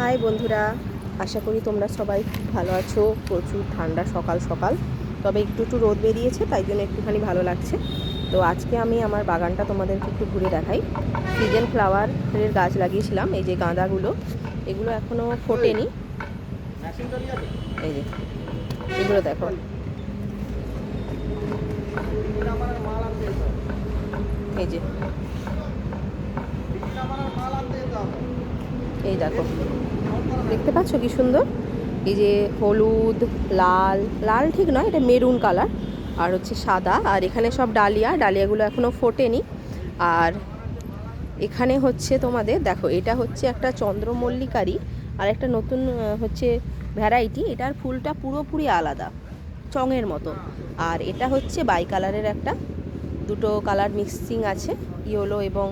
High বন্ধুরা, আশা করি তোমরা সবাই খুব ভালো আছো। প্রচুর ঠান্ডা সকাল সকাল। তবে একটু একটু রোদ বেরিয়েছে, তাই জন্য একটুখানি ভালো লাগছে। তো আজকে আমি আমার বাগানটা তোমাদেরকে একটু ঘুরে দেখাই। সিজন ফ্লাওয়ারের গাছ লাগিয়েছিলাম, এই যে গাঁদাগুলো, এগুলো এখনও ফোটেনি। এই যে, এগুলো দেখো। এই যে এই দেখো। দেখতে পাচ্ছ কি সুন্দর? এই যে হলুদ, লাল লাল ঠিক নয়, এটা মেরুন কালার, আর হচ্ছে সাদা, আর এখানে সব ডালিয়া, ডালিয়াগুলো এখনও ফোটেনি। আর এখানে হচ্ছে তোমাদের, দেখো, এটা হচ্ছে একটা চন্দ্রমল্লিকারি আর একটা নতুন হচ্ছে ভ্যারাইটি, এটার ফুলটা পুরোপুরি আলাদা, চঙের মতো। আর এটা হচ্ছে বাই কালারের একটা, দুটো কালার মিক্সিং আছে, ইয়েলো এবং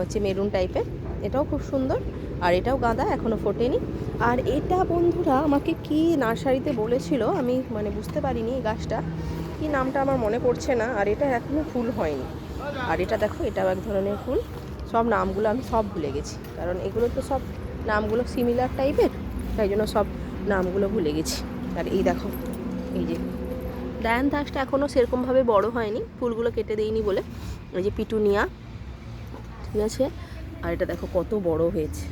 হচ্ছে মেরুন টাইপের, এটাও খুব সুন্দর। আর এটাও গাঁদা এখনও ফোটেনি। আর এটা বন্ধুরা আমাকে কি নার্সারিতে বলেছিল, আমি মানে বুঝতে পারিনি এই গাছটা, কি নামটা আমার মনে পড়ছে না, আর এটা এখনও ফুল হয়নি। আর এটা দেখো, এটাও এক ধরনের ফুল। সব নামগুলো আমি সব ভুলে গেছি, কারণ এগুলো তো সব নামগুলো সিমিলার টাইপের তাই জন্য সব নামগুলো ভুলে গেছি। আর এই দেখো, এই যে ডায়ান ঘাসটা এখনও সেরকমভাবে বড় হয়নি, ফুলগুলো কেটে দেইনি বলে। এই যে পিটুনিয়া ঠিক আছে, আর এটা দেখো কত বড় হয়েছে।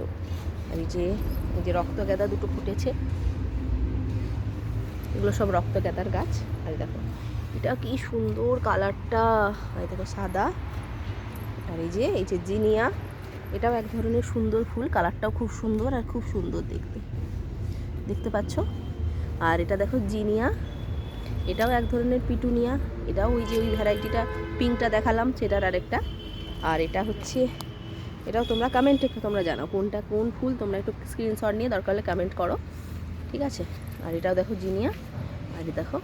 তো। এই যে এই যে রক্ত গাঁদা দুটো ফুটেছে। এগুলো সব রক্ত গাঁদার গাছ। আর দেখো, এটা কি সুন্দর কালারটা। আর দেখো সাদা। আর এই যে এই যে জিনিয়া, এটাও এক ধরনের সুন্দর ফুল। কালারটাও খুব সুন্দর আর খুব সুন্দর দেখতে। দেখতে পাচ্ছ? আর এটা দেখো জিনিয়া, এটাও এক ধরনের পিটুনিয়া। এটাও ওই যে, ওই ভ্যারাইটিটা পিঙ্কটা দেখালাম, সেটার আরেকটা। আর এটা হচ্ছে এটাও তোমরা কমেন্টে তোমরা জানাও, কোনটা কোন ফুল তোমরা একটু স্ক্রিনশট নিয়ে দরকার হলে কমেন্ট করো, ঠিক আছে? আর এটাও দেখো জিনিয়া, আর দেখো,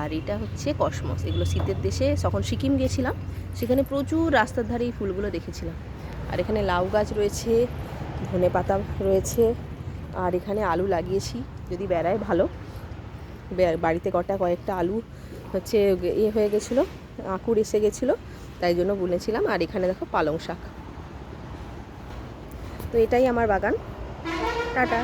আর এটা হচ্ছে কসমস, এগুলো শীতের দেশে, যখন সিকিম গিয়েছিলাম, সেখানে প্রচুর রাস্তার ধারে এই ফুলগুলো দেখেছিলাম। আর এখানে লাউ গাছ রয়েছে, ধনে পাতা রয়েছে, আর এখানে আলু লাগিয়েছি, যদি বেড়ায় ভালো। বাড়িতে কটা কয়েকটা আলু হচ্ছে ইয়ে হয়ে গেছিল, আঁকুর এসে গেছিল। তাই জন্য বুনেছিলাম। আর এখানে দেখো পালং শাক। তো এটাই আমার বাগান। টাটা।